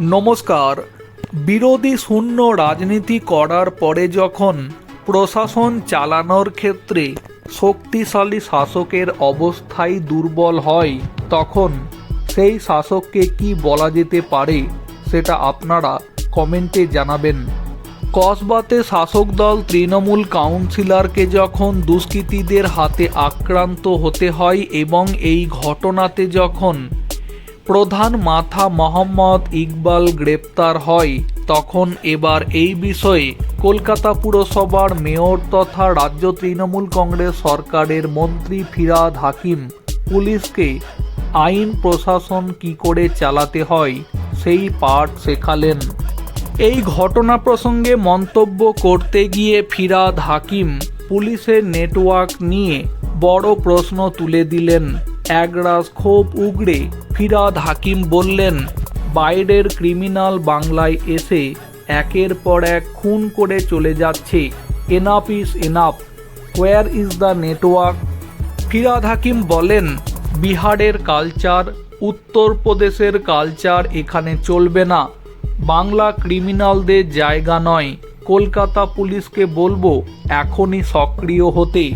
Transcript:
নমস্কার। বিরোধী শূন্য রাজনীতি করার পরে যখন প্রশাসন চালানোর ক্ষেত্রে শক্তিশালী শাসকের অবস্থাই দুর্বল হয়, তখন সেই শাসককে কি বলা যেতে পারে সেটা আপনারা কমেন্টে জানাবেন। কসবাতে শাসক দল তৃণমূল কাউন্সিলরকে যখন দুষ্কৃতীদের হাতে আক্রান্ত হতে হয় এবং এই ঘটনাতে যখন প্রধান মাথা মোহাম্মদ ইকবাল গ্রেপ্তার হয়। তখন এবার এই বিষয়ে কলকাতা পুরসভার মেয়র তথা রাজ্য তৃণমূল কংগ্রেস সরকারের মন্ত্রী ফিরাদ হাকিম পুলিশকে আইন প্রশাসন কি করে চালাতে হয়, সেই পাঠ শেখালেন। এই ঘটনা প্রসঙ্গে মন্তব্য করতে গিয়ে ফিরাদ হাকিম পুলিশের নেটওয়ার্ক নিয়ে বড় প্রশ্ন তুলে দিলেন। একরাশ ক্ষোভ উগড়ে ফিরাদ হাকিম বললেন, বাইরের ক্রিমিনাল বাংলায় এসে একের পর এক খুন করে চলে যাচ্ছে। Enough is enough where is the network Firhad Hakim বলেন, বিহারের কালচার উত্তরপ্রদেশের কালচার এখানে চলবে না। বাংলা ক্রিমিনালদের জায়গা নয়। কলকাতা পুলিশকে বলব, এখনই সক্রিয় হতে।